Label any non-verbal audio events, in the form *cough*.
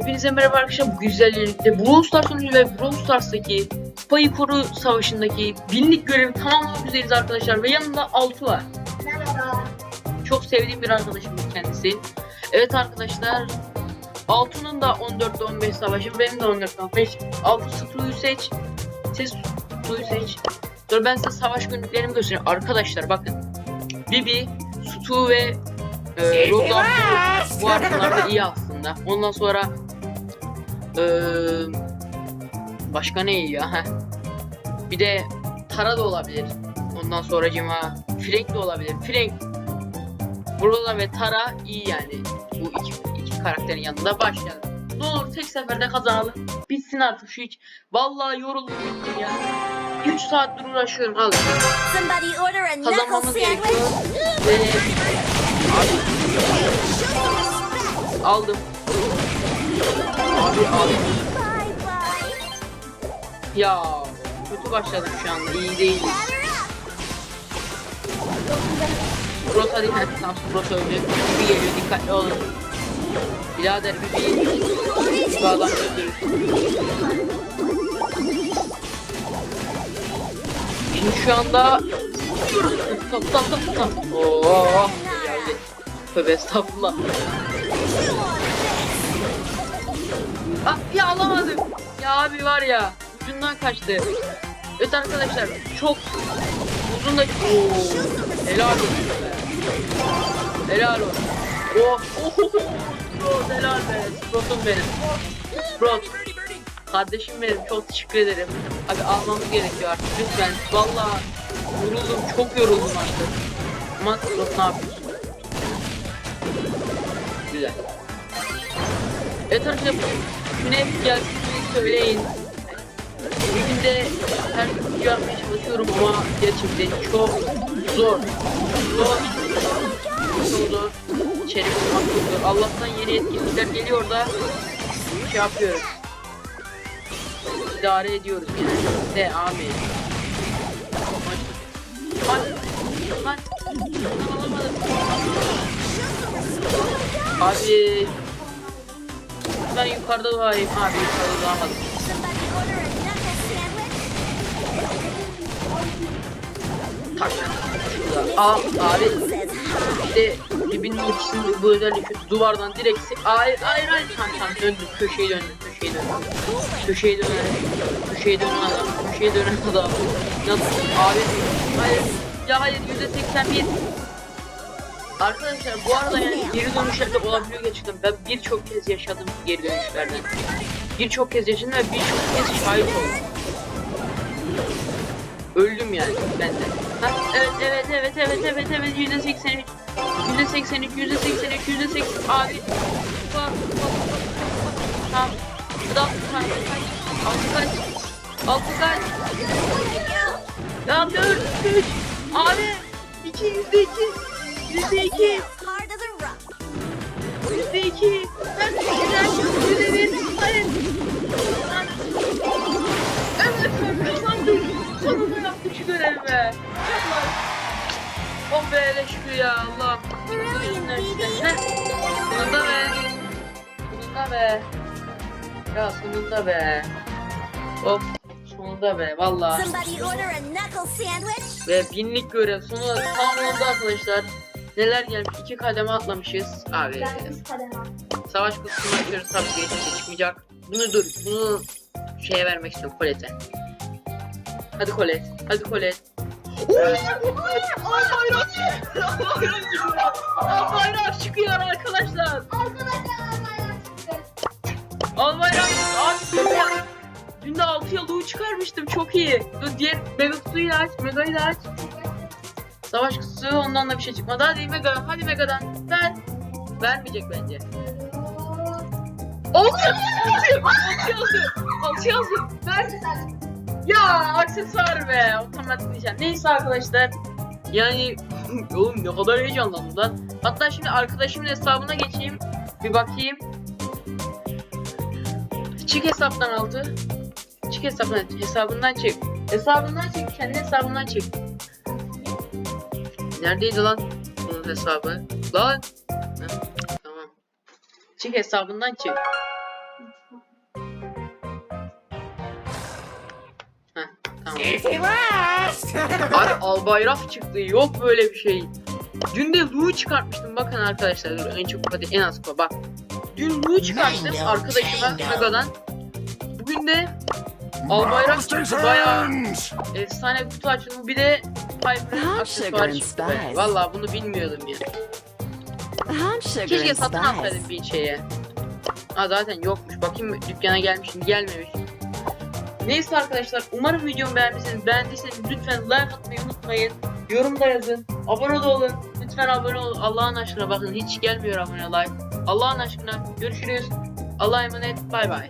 Hepinize merhaba arkadaşlar. Bu güzellikte Brawl Stars'ın ve Brawl Stars'taki Spy Koru Savaşı'ndaki binlik görevi tamamlamak üzereyiz arkadaşlar. Ve yanında Altı var. Merhaba. Çok sevdiğim bir arkadaşımız kendisi. Evet arkadaşlar. Altı'nın da 14'te 15 savaşı, benim de 14'te 15. Altı Stu'yu seç. Siz Stu'yu seç. Dur ben size savaş günlüklerimi göstereyim. Arkadaşlar bakın. Bibi, Stu ve e, Rosa bu, bu haritalarda iyi aslında. Ondan sonra e, başka ne iyi ya? Heh. Bir de Tara da olabilir. Ondan sonra cima Frank de olabilir. Frank Burada ve Tara iyi yani. Bu iki, iki karakterin yanında başlayalım. Ne olur tek seferde kazanalım. Bitsin artık şu hiç. Vallahi yoruldum bittim ya. 3 saattir uğraşıyorum. Al. Kazanmamız gerekiyor. Ve aldım. Abi abi. Bye bye. Ya kötü başladık şu anda. iyi değiliz. Sprot hadi hadi tamam Sprot öldü. Bir geliyor dikkatli olun. Birader bir bir şu adam öldürür. Şimdi şu anda Stop stop stop stop. Oo. Tövbe estağfurullah. Ya alamadım. Ya abi var ya ucundan kaçtı. Evet arkadaşlar çok uzun da Oo, helal olsun. Helal olsun. Oh, oh, oh, helal be. Sprotum benim. Sprot. Kardeşim benim çok teşekkür ederim. Abi almamız gerekiyor artık lütfen. Valla yoruldum çok yoruldum artık. Ama Sprot ne yapıyorsun? Güzel. Evet arkadaşlar güne gelsin söyleyin. Bugün de her gün yapmaya çalışıyorum ama gerçekten çok zor. Zor. Çok zor. İçerik zor. Allah'tan yeni etkinlikler geliyor da şey yapıyoruz. İdare ediyoruz yani. De amin. Ay. Alamadım. Abi. Ben yukarıda duayım abi yukarıda sandwich. Tak. Şurada. Aa abi. De dibinin ultisinin bu özelliği şu duvardan direkt se- Hayır hayır hayır tamam tamam döndüm köşeyi döndüm köşeyi döndüm Köşeyi dönen Köşeyi dönen adam Köşeyi dönen adam Nasıl abi Hayır Ya hayır yüzde seksen bir Arkadaşlar bu arada yani geri dönüşlerde olabiliyor gerçekten ben birçok kez yaşadım geri dönüşlerden Birçok kez yaşadım ve birçok kez şahit oldum Öldüm yani ben de. Ha, evet evet evet evet evet evet yüzde seksen üç. Yüzde seksen üç, yüzde seksen üç, yüzde seksen abi. Bak bak bak bak. Kaç kaç. Altı kaç. Altı kaç. Ya dört üç. Abi. iki yüzde iki. İki. Yüzde iki. Ben yüzde bir. Hayır. Evet kazandım. Sonunda yaptık şu görevi be. Oh be hele şükür ya Allah. Brilliant, baby. Heh. Sonunda be. Sonunda be. Ya sonunda be. Of sonunda be valla. Ve binlik görev sonunda tamamlandı arkadaşlar. Neler gelmiş? iki kademe atlamışız. Abi. Savaş kutusunu açıyoruz tabii ki çıkmayacak. Bunu dur. Bunu şeye vermek istiyorum Colette'e. Hadi Colette. Hadi Colette. Al bayrak çıkıyor arkadaşlar. Al bayrak. Abi Dün de 6 yıl çıkarmıştım çok iyi. Dur diğer mega kutuyu da aç. Mega'yı da aç. Savaş kutusu ondan da bir şey çıkmadı. Hadi Mega. Hadi Mega'dan. Ver. Vermeyecek bence. Oldu. Altı yazdı. Ver. Ya aksesuar be. Otomatik diyeceğim. Neyse arkadaşlar. Yani *laughs* oğlum ne kadar heyecanlandım lan. Hatta şimdi arkadaşımın hesabına geçeyim. Bir bakayım. Çık hesaptan aldı. Çık hesabından, hesabından çek. Hesabından çek, kendi hesabından çek. Neredeydi lan bunun hesabı? Lan. Heh, tamam. Çık hesabından çık. Heh, tamam. Abi Albayraf çıktı. Yok böyle bir şey. Dün de Lu'yu çıkartmıştım. Bakın arkadaşlar. Dur, en çok hadi en az koy. Bak. Dün Lu'yu çıkarttım arkadaşıma Mega'dan. Bugün de Albayrak çıktı. Bayağı efsane bir kutu açılımı. Bir de Piper'ın aksesuarı and çıktı. spice. Valla bunu bilmiyordum ya. I'm sugar Keşke and satın alsaydım bir şeye. Ha zaten yokmuş. Bakayım dükkana gelmiş mi? Gelmemiş. Neyse arkadaşlar umarım videomu beğenmişsiniz. Beğendiyseniz lütfen like atmayı unutmayın. Yorumda yazın. Abone de olun. Lütfen abone olun. Allah'ın aşkına bakın hiç gelmiyor abone like. Allah'ın aşkına görüşürüz. Allah'a emanet. Bay bay.